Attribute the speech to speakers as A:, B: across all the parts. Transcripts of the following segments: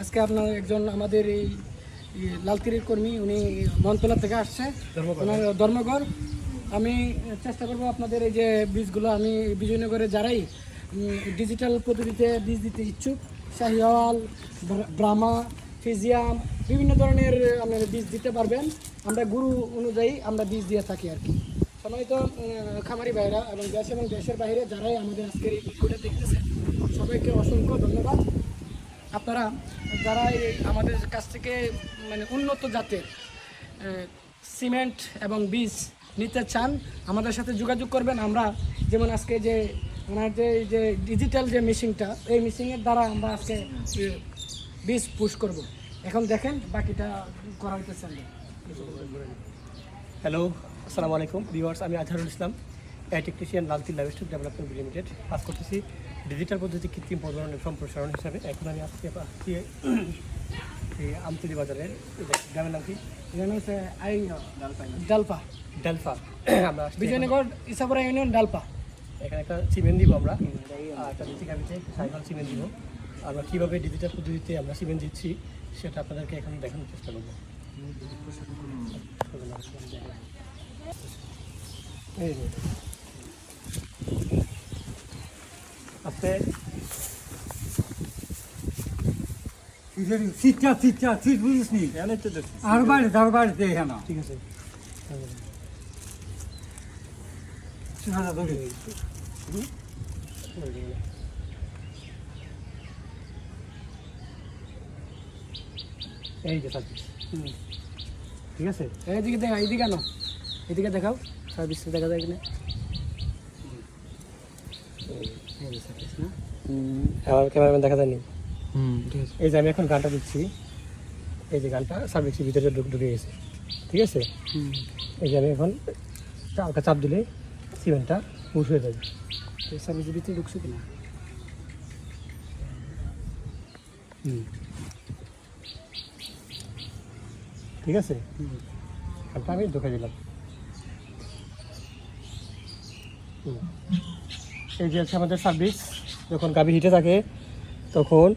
A: আজকে আপনার একজন আমাদের এই লালতিরির কর্মী উনি মন্তলা থেকে আসছে। ওনার ধর্মঘর আমি চেষ্টা করব আপনাদের এই যে বীজগুলো আমি বিজয়নগরে যারাই ডিজিটাল পদ্ধতিতে বীজ দিতে ইচ্ছুক শাহিওয়াল ব্রা- ব্রাহ্মা ফিজিয়াম বিভিন্ন ধরনের আপনারা বীজ দিতে পারবেন। আমরা গুরু অনুযায়ী আমরা বীজ দিয়ে থাকি আর কি। উম, খামারি ভাইরা এবং দেশ এবং দেশের বাইরে যারাই আমাদের আজকের এই ভিডিওটা দেখতেছেন সবাইকে অসংখ্য ধন্যবাদ। আপনারা, যারা আমাদের কাছ থেকে মানে উন্নত জাতের সিমেন্ট এবং বীজ নিতে চান, আমাদের সাথে যোগাযোগ করবেন। আমরা যেমন আজকে যে, ওনার যে যে ডিজিটাল যে মেশিনটা এই মেশিনের দ্বারা আমরা আজকে বীজ পুশ করব। এখন দেখেন, বাকিটা করা হইতেছে।
B: হ্যালো আসসালামু আলাইকুম ভিউয়ার্স আমি Azharul Islam. Technician Laltir livestock development limited কাজ করতেছি ডিজিটাল পদ্ধতি কৃত্রিম প্রজননের সম্প্রসারণ হিসাবে। এখন আমি আজকে আসছি এই আমতলি বাজারের গ্রামের নাম কি?
A: হচ্ছে আই ডালপা
B: ডালফা। আমরা
A: বিজয়নগর ইসাপুরা ইউনিয়ন ডালপা
B: এখানে একটা সিমেন্ট দিব আমরা। আর একটা সাইকেল সিমেন্ট দিব। আমরা কীভাবে ডিজিটাল পদ্ধতিতে আমরা সিমেন্ট দিচ্ছি সেটা আপনাদেরকে এখন দেখানোর চেষ্টা করব। এই
C: বুঝিস নি। আর বাড়িতে এখানে।
B: ঠিক আছে। এই যে সার্ভিস। ঠিক আছে?
A: এইদিকে দেখা এইদিকে আনো। এদিকে দেখাও। সার্ভিসটা দেখা যায় কিনা।
B: আমার ক্যামেরাম্যান দেখা যায়নি।
A: হুম। ঠিক আছে
B: এই যে আমি এখন গানটা দিচ্ছি। এই যে গানটা সার্ভিসের ভিতরে ঢুকে গেছে। ঠিক আছে? এই যে আমি এখন চাপটা চাপ দিলে সিমেন্টটা পুশ হয়ে যাবে।
A: এই সার্ভিসের ভিতরে ঢুকছো কিনা? হুম।
B: ঠিক আছে? গানটা আমি ঢুকে দিলাম। হুম। এই যে হচ্ছে আমাদের সার্ভিস যখন গাবি হিটে থাকে তখন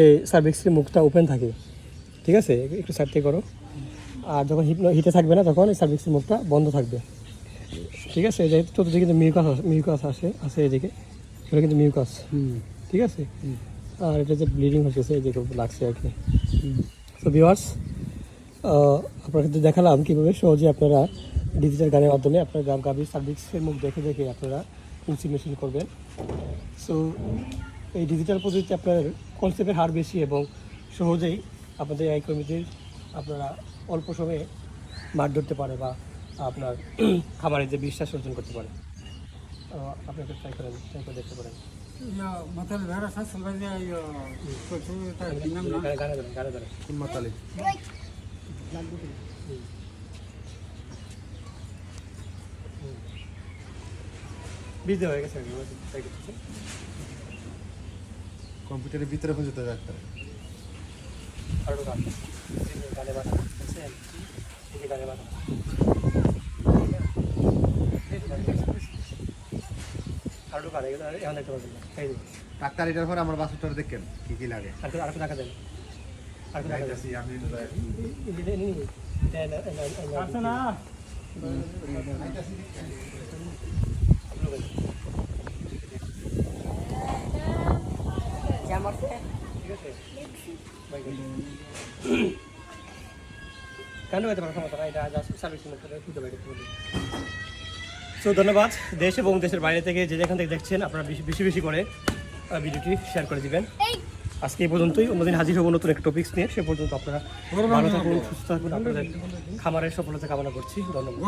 B: এই সার্ভিসের মুখটা ওপেন থাকে। ঠিক আছে? একটু সাইড থেকে করো। আর যখন হিট হিটে থাকবে না তখন এই সার্ভিসের মুখটা বন্ধ থাকবে। ঠিক আছে? যেহেতু চতুর্দিকে কিন্তু মিউকাস মিউকাস আসে আছে এদিকে। এটা কিন্তু মিউকাস ঠিক আছে? আর এটা যে ব্লিডিং হচ্ছে এই যে লাগছে আর কি। তো ভিওয়ার্স আপনাকে তো দেখালাম কীভাবে সহজে আপনারা ডিজিটাল গানের মাধ্যমে আপনার গ্রাম গাভীর সার্ভিসের মুখ দেখে দেখে আপনারা ইনসিমেশন করবেন। সো এই ডিজিটাল পদ্ধতিতে আপনার কনসেপ্টের হার বেশি এবং সহজেই আপনাদের এই কমিটির আপনারা অল্প সময়ে মাঠ ধরতে পারে বা আপনার খামারে যে বিশ্বাস অর্জন করতে পারে। আপনাকে ট্রাই করেন ট্রাই করে দেখতে পারেন।
C: বীজ
B: হয়ে গেছে
D: কম্পিউটারের ভিতরে পর্যন্ত রাখতে হবে
B: আরও গেলে
D: ডাক্তার এটার পর আমার বাসুটার দেখেন কি কি লাগে
B: আর আর টাকা দেন আর টাকা দেন
D: আমি
B: নি কেন হতে পারে সমস্যা এটা সার্ভিসিং মধ্যে খুঁজে বাইরে সো ধন্যবাদ। দেশ এবং দেশের বাইরে থেকে যে যেখান থেকে দেখছেন আপনারা বেশি বেশি করে ভিডিওটি শেয়ার করে দিবেন। আজকে এই পর্যন্তই। অন্যদিন হাজির হব নতুন একটা টপিক্স নিয়ে। সে পর্যন্ত আপনারা ভালো থাকুন সুস্থ থাকুন। আপনাদের খামারের সফলতা কামনা করছি। ধন্যবাদ।